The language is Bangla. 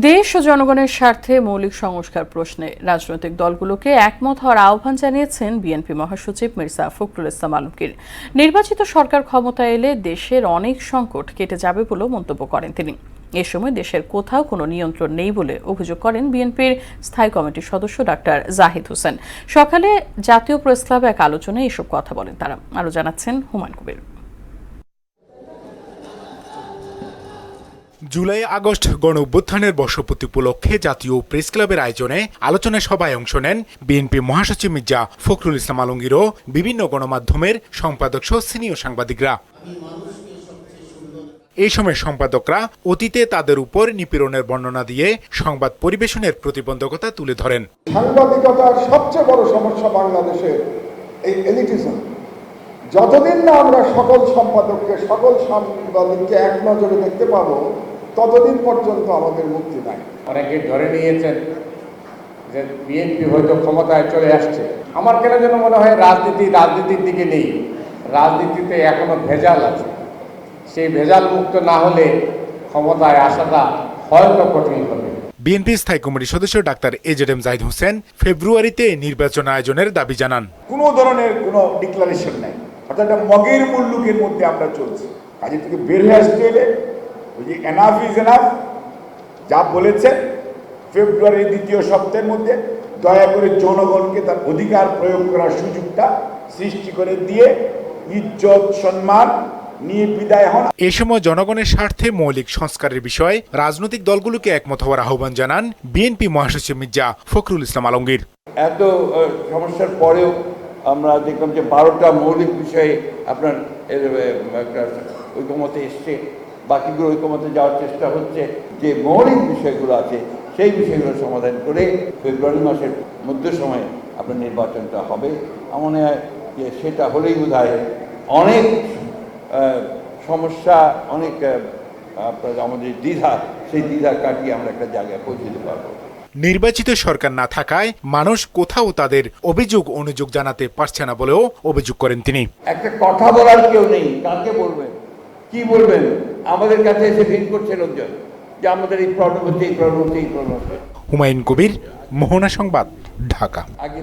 দেশ ও জনগণের স্বার্থে মৌলিক সংস্কার প্রশ্নে রাজনৈতিক দলগুলোকে একমত হওয়ার আহ্বান জানিয়েছেন বিএনপি মহাসচিব মির্জা ফখরুল ইসলাম আলমগীর। নির্বাচিত সরকার ক্ষমতা এলে দেশের অনেক সংকট কেটে যাবে বলেও মন্তব্য করেন তিনি। এ সময় দেশের কোথাও কোনো নিয়ন্ত্রণ নেই বলে অভিযোগ করেন বিএনপির স্থায়ী কমিটির সদস্য ডাক্তার জাহিদ হোসেন। সকালে জাতীয় প্রেস ক্লাবে এক আলোচনায় এসব কথা বলেন তারা। আরও জানাচ্ছেন হুমায়ুন কবির। জুলাই, আগস্ট গণ অভ্যুত্থানের বর্ষপূর্তি উপলক্ষে জাতীয় প্রেস ক্লাবের আয়োজনে আলোচনা সভায় অংশ নেন বিএনপি মহাসচিব মির্জা ফখরুল ইসলাম আলমগীর বিভিন্ন গণমাধ্যমের সম্পাদক সহ সিনিয়র সাংবাদিকরা। এই সময় সম্পাদকরা অতীতে তাদের উপর নিপীড়নের বর্ণনা দিয়ে সংবাদ পরিবেশনের প্রতিবন্ধকতা তুলে ধরেন। সাংবাদিকতার সবচেয়ে বড় সমস্যা বাংলাদেশের এই এলিটিজম যতদিন না আমরা সকল সম্পাদককে, সকল সাংবাদিককে এক নজরে দেখতে পাবো ততদিন পর্যন্ত আমাদের মুক্তি নাই। অনেকে ধরে নিয়েছেন যে বিএনপি হয়তো ক্ষমতায় চলে আসছে। আমার কেন যেন মনে হয় রাজনীতি রাজনীতির দিকে নেই। রাজনীতিতে এখনও ভেজাল আছে। সেই ভেজাল মুক্ত না হলে ক্ষমতায় আসাটা হয়তো কঠিন হবে। বিএনপি স্থায়ী কমিটির সদস্য doctor A Z M Zahid Hossain ফেব্রুয়ারিতে নির্বাচন আয়োজনের দাবি জানান। কোনো ধরনের কোনো ডিক্লারেশন নাই। অর্থাৎ মগের মুল্লুকের মধ্যে আমরা চলছি। কাজে থেকে বের হয়ে আসতে হলে ওই যে এনাফ ইজ এনাফ যা বলেছেন ফেব্রুয়ারির দ্বিতীয় সপ্তাহের মধ্যে দয়া করে জনগণকে তার অধিকার প্রয়োগ করার সুযোগটা সৃষ্টি করে দিয়ে ইজ্জত সম্মান নিয়ে বিদায় হন। এ সময় জনগণের স্বার্থে মৌলিক সংস্কারের বিষয়ে রাজনৈতিক দলগুলোকে একমত হওয়ার আহ্বান জানান বিএনপি মহাসচিব মির্জা ফখরুল ইসলাম আলমগীর। এত সমস্যার পরেও আমরা দেখলাম যে বারোটা মৌলিক বিষয়ে আপনার একটা ঐকমতে এসছে। বাকিগুলো ঐকমতে যাওয়ার চেষ্টা হচ্ছে। যে মৌলিক বিষয়গুলো আছে সেই বিষয়গুলো সমাধান করে ফেব্রুয়ারি মাসের মধ্য সময়ে আপনার নির্বাচনটা হবে। আমার মনে হয় যে সেটা হলেই বোধ অনেক সমস্যা অনেক আপনার আমাদের দ্বিধা সেই দ্বিধা কাটিয়ে আমরা একটা জায়গায় পৌঁছে দিতে পারব। নির্বাচিত সরকার না থাকায় মানুষ কোথাও তাদের অভিযোগ অনুযোগ জানাতে পারছে না বলেও অভিযোগ করেন তিনি। একটা কথা বলার কেউ নেই কাকে বলবেন? কি বলবেন? আমাদের কাছে এসে ভিড় করছে লোকজন যে আমাদের এই প্রবলেম হচ্ছে এই প্রবলেম হচ্ছে এই প্রবলেম হচ্ছে। হুমায়ুন কবির মোহনা সংবাদ ঢাকা। আগে